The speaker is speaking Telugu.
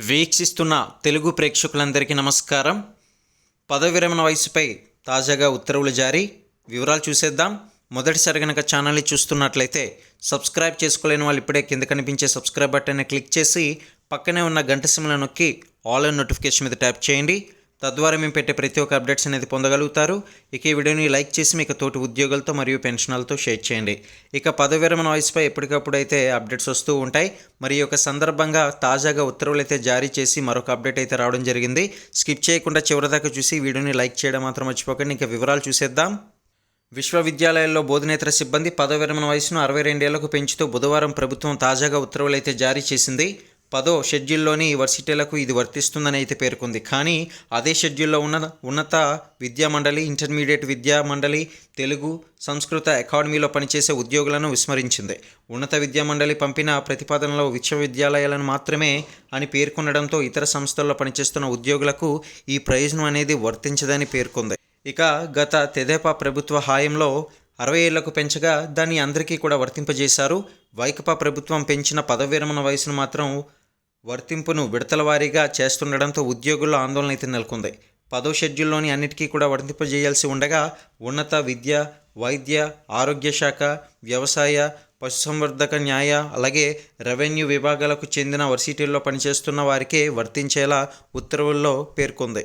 వీక్షిస్తున్న తెలుగు ప్రేక్షకులందరికీ నమస్కారం. పదవి విరమణ వయసుపై తాజాగా ఉత్తర్వులు జారీ. వివరాలు చూసేద్దాం. మొదటిసారి కనుక ఛానల్ని చూస్తున్నట్లయితే సబ్స్క్రైబ్ చేసుకోలేని వాళ్ళు ఇప్పుడే కింద కనిపించే సబ్స్క్రైబ్ బటన్ని క్లిక్ చేసి పక్కనే ఉన్న గంట సిమ్ల నొక్కి ఆల్ నోటిఫికేషన్ మీద ట్యాప్ చేయండి. తద్వారా మేము పెట్టే ప్రతి ఒక్క అప్డేట్స్ అనేది పొందగలుగుతారు. ఇక ఈ వీడియోని లైక్ చేసి మీకు తోటి ఉద్యోగులతో మరియు పెన్షనర్లతో షేర్ చేయండి. ఇక పదవి విరమణ వయసుపై ఎప్పటికప్పుడు అయితే అప్డేట్స్ వస్తూ ఉంటాయి మరి ఈ యొక్క సందర్భంగా తాజాగా ఉత్తర్వులు అయితే జారీ చేసి మరొక అప్డేట్ అయితే రావడం జరిగింది. స్కిప్ చేయకుండా చివరిదాకా చూసి వీడియోని లైక్ చేయడం మాత్రం మర్చిపోకండి. ఇంకా వివరాలు చూసేద్దాం. విశ్వవిద్యాలయాల్లో బోధనేతర సిబ్బంది పదవి విరమణ వయసును అరవై రెండేళ్ళకు పెంచుతూ బుధవారం ప్రభుత్వం తాజాగా ఉత్తర్వులు అయితే జారీ చేసింది. పదో షెడ్యూల్లోని వర్సిటీలకు ఇది వర్తిస్తుందని అయితే పేర్కొంది. కానీ అదే షెడ్యూల్లో ఉన్న ఉన్నత విద్యా మండలి ఇంటర్మీడియట్ విద్యా మండలి తెలుగు సంస్కృత అకాడమీలో పనిచేసే ఉద్యోగులను విస్మరించింది. ఉన్నత విద్యా మండలి పంపిన ప్రతిపాదనలో విశ్వవిద్యాలయాలను మాత్రమే అని పేర్కొనడంతో ఇతర సంస్థల్లో పనిచేస్తున్న ఉద్యోగులకు ఈ ప్రయోజనం అనేది వర్తించదని పేర్కొంది. ఇక గత తెదేపా ప్రభుత్వ హాయంలో అరవై ఏళ్ళకు పెంచగా దాన్ని అందరికీ కూడా వర్తింపజేశారు. వైకపా ప్రభుత్వం పెంచిన పదవి విరమణ వయసును మాత్రం వర్తింపును విడతల వారీగా చేస్తుండడంతో ఉద్యోగుల్లో ఆందోళన అయితే నెలకొంది. పదో షెడ్యూల్లోని అన్నిటికీ కూడా వర్తింపజేయాల్సి ఉండగా ఉన్నత విద్య వైద్య ఆరోగ్య శాఖ వ్యవసాయ పశుసంవర్ధక న్యాయ అలాగే రెవెన్యూ విభాగాలకు చెందిన వర్సిటీల్లో పనిచేస్తున్న వారికే వర్తించేలా ఉత్తర్వుల్లో పేర్కొంది.